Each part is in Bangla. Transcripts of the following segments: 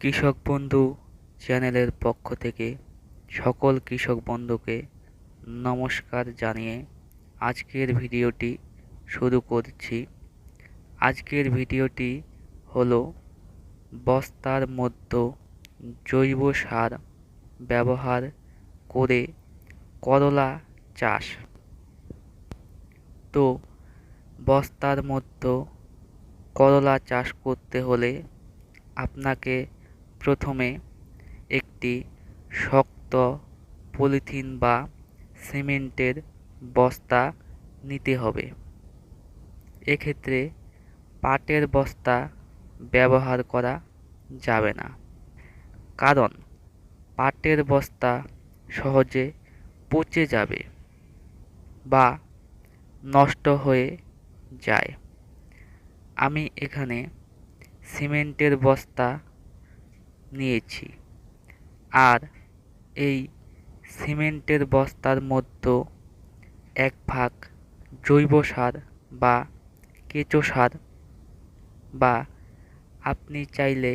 কৃষক বন্ধু চ্যানেলের পক্ষ থেকে সকল কৃষক বন্ধুকে নমস্কার জানিয়ে আজকের ভিডিওটি শুরু করছি। আজকের ভিডিওটি হলো বস্তার মধ্যে জৈব সার ব্যবহার করে করলা চাষ। তো বস্তার মধ্যে করলা চাষ করতে হলে আপনাকে প্রথমে একটি শক্ত পলিথিন বা সিমেন্টের বস্তা নিতে হবে। এক্ষেত্রে পাটের বস্তা ব্যবহার করা যাবে না। কারণ পাটের বস্তা সহজে পচে যাবে বা নষ্ট হয়ে যায়। আমি এখানে সিমেন্টের বস্তা নিয়েছি। আর এই সিমেন্টের বস্তার মধ্যে এক ভাগ জৈব সার বা কেঁচো সার বা আপনি চাইলে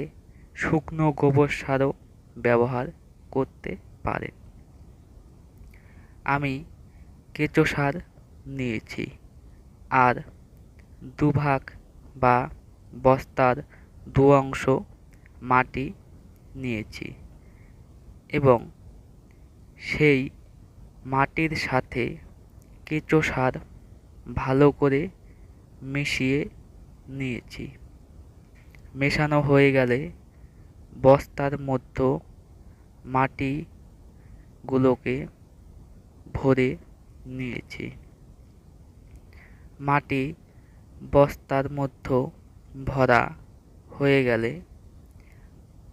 শুকনো গোবর সারও ব্যবহার করতে পারেন। আমি কেঁচো সার নিয়েছি। আর দুভাগ বা বস্তার দু অংশ মাটি নিয়েছি এবং সেই মাটির সাথে কেঁচো সার ভালো করে মিশিয়ে নিয়েছি। মেশানো হয়ে গেলে বস্তার মধ্যে মাটিগুলোকে ভরে নিয়েছি। মাটি বস্তার মধ্যে ভরা হয়ে গেলে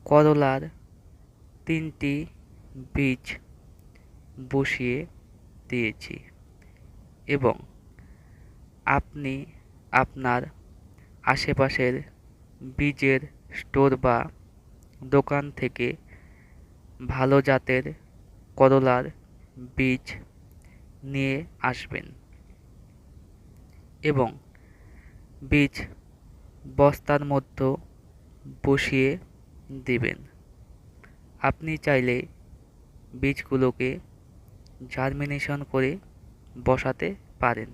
করলার তিনটি বীজ বসিয়ে দিয়েছি এবং আপনি আপনার আশেপাশের বীজের স্টোর বা দোকান থেকে ভালো জাতের করলার বীজ নিয়ে আসবেন এবং বীজ বস্তার মধ্যে বসিয়ে দেবেন। আপনি চাইলে বীজগুলোকে জার্মিনেশন করে বসাতে পারেন।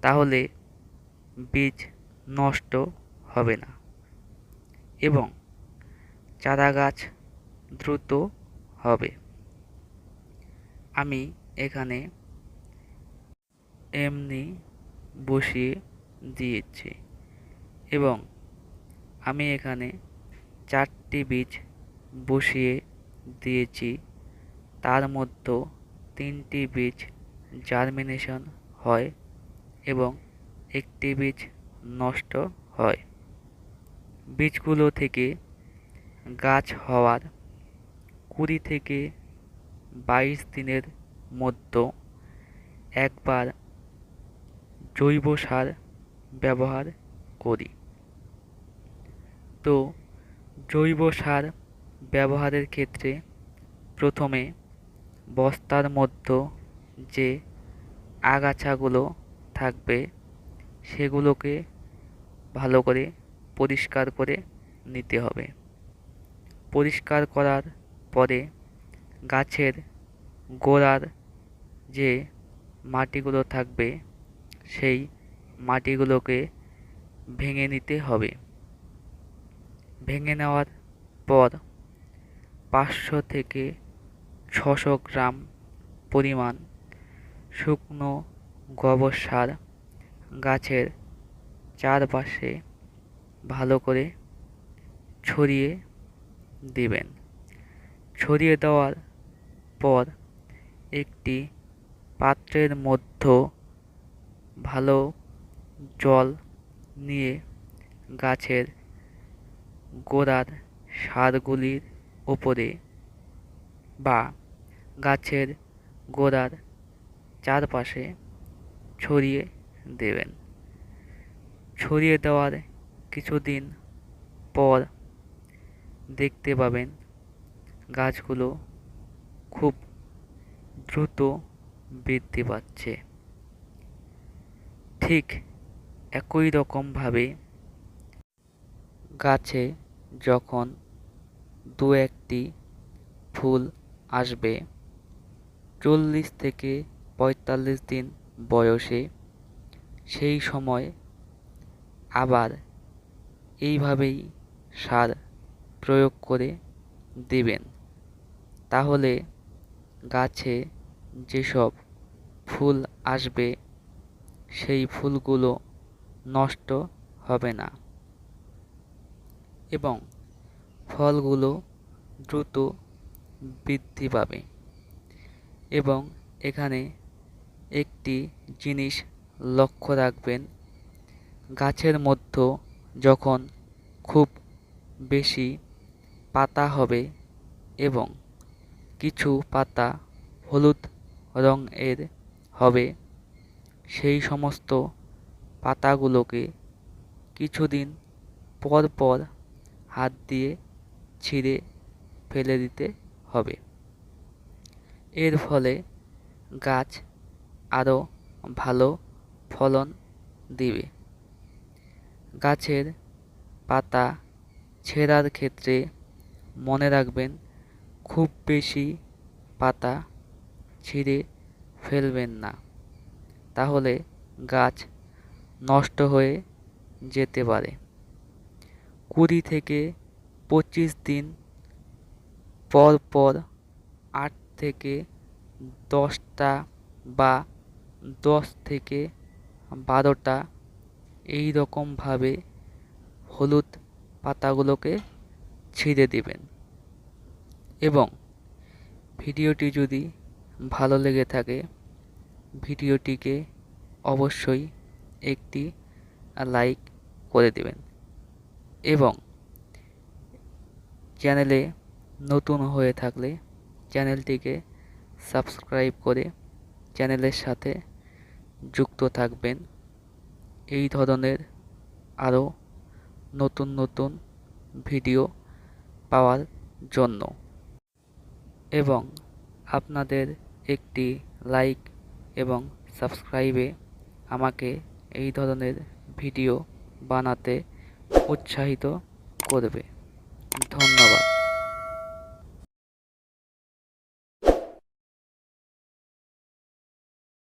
তাহলে বীজ নষ্ট হবে না এবং চারা গাছ দ্রুত হবে। আমি এখানে এমনি বসিয়ে দিয়েছি এবং আমি এখানে চারটি বীজ বসিয়ে দিয়েছি। তার মধ্যে তিনটি বীজ জার্মিনেশন হয় এবং একটি বীজ নষ্ট হয়। বীজগুলো থেকে গাছ হওয়ার কুড়ি থেকে বাইশ দিনের মধ্যে একবার জৈব সার ব্যবহার করি। তো জৈব সার ব্যবহারের ক্ষেত্রে প্রথমে বস্তার মধ্যে যে আগাছাগুলো থাকবে, সেগুলোকে ভালো করে পরিষ্কার করে নিতে হবে। পরিষ্কার করার পরে গাছের গোড়ার যে মাটিগুলো থাকবে, সেই মাটিগুলোকে ভেঙে নিতে হবে। ভেঙে নেওয়ার পর পাঁচশো থেকে ছশো গ্রাম পরিমাণ শুকনো গোবর সার গাছের চারপাশে ভালো করে ছড়িয়ে দেবেন। ছড়িয়ে দেওয়ার পর একটি পাত্রের মধ্যে ভালো জল নিয়ে গাছের গোড়ার সারগুলির ওপরে বা গাছের গোড়ার চারপাশে ছড়িয়ে দেবেন। ছড়িয়ে দেওয়ার কিছুদিন পর দেখতে পাবেন গাছগুলো খুব দ্রুত বৃদ্ধি পাচ্ছে। ঠিক একই রকমভাবে গাছে যখন দু একটি ফুল আসবে, চল্লিশ থেকে পঁয়তাল্লিশ দিন বয়সে সেই সময় আবার এইভাবেই সার প্রয়োগ করে দেবেন। তাহলে গাছে যেসব ফুল আসবে, সেই ফুলগুলো নষ্ট হবে না। এবং ফলগুলো দ্রুত বৃদ্ধি পাবে। এবং এখানে একটি জিনিস লক্ষ্য রাখবেন, গাছের মধ্যে যখন খুব বেশি পাতা হবে এবং কিছু পাতা হলুদ রং এর হবে, সেই সমস্ত পাতাগুলোকে কিছুদিন পর পর হাত দিয়ে ছিঁড়ে ফেলে দিতে হবে। এর ফলে গাছ আরও ভালো ফলন দিবে। গাছের পাতা ছেঁড়ার ক্ষেত্রে মনে রাখবেন, খুব বেশি পাতা ছিঁড়ে ফেলবেন না। তাহলে গাছ নষ্ট হয়ে যেতে পারে। কুড়ি থেকে পঁচিশ দিন, পর পর আট থেকে দশটা বা দশ থেকে বারোটা এই রকমভাবে হলুদ পাতাগুলোকে ছিঁড়ে দিবেন। এবং ভিডিওটি যদি ভালো লেগে থাকে, ভিডিওটিকে অবশ্যই একটি লাইক করে দেবেন। এবং চ্যানেলে নতুন হয়ে থাকলে চ্যানেলটিকে সাবস্ক্রাইব করে চ্যানেলের সাথে যুক্ত থাকবেন। এই ধরনের আরও নতুন নতুন ভিডিও পাওয়ার জন্য। এবং আপনাদের একটি লাইক এবং সাবস্ক্রাইবে আমাকে এই ধরনের ভিডিও বানাতে উৎসাহিত করবে। ধন্যবাদ।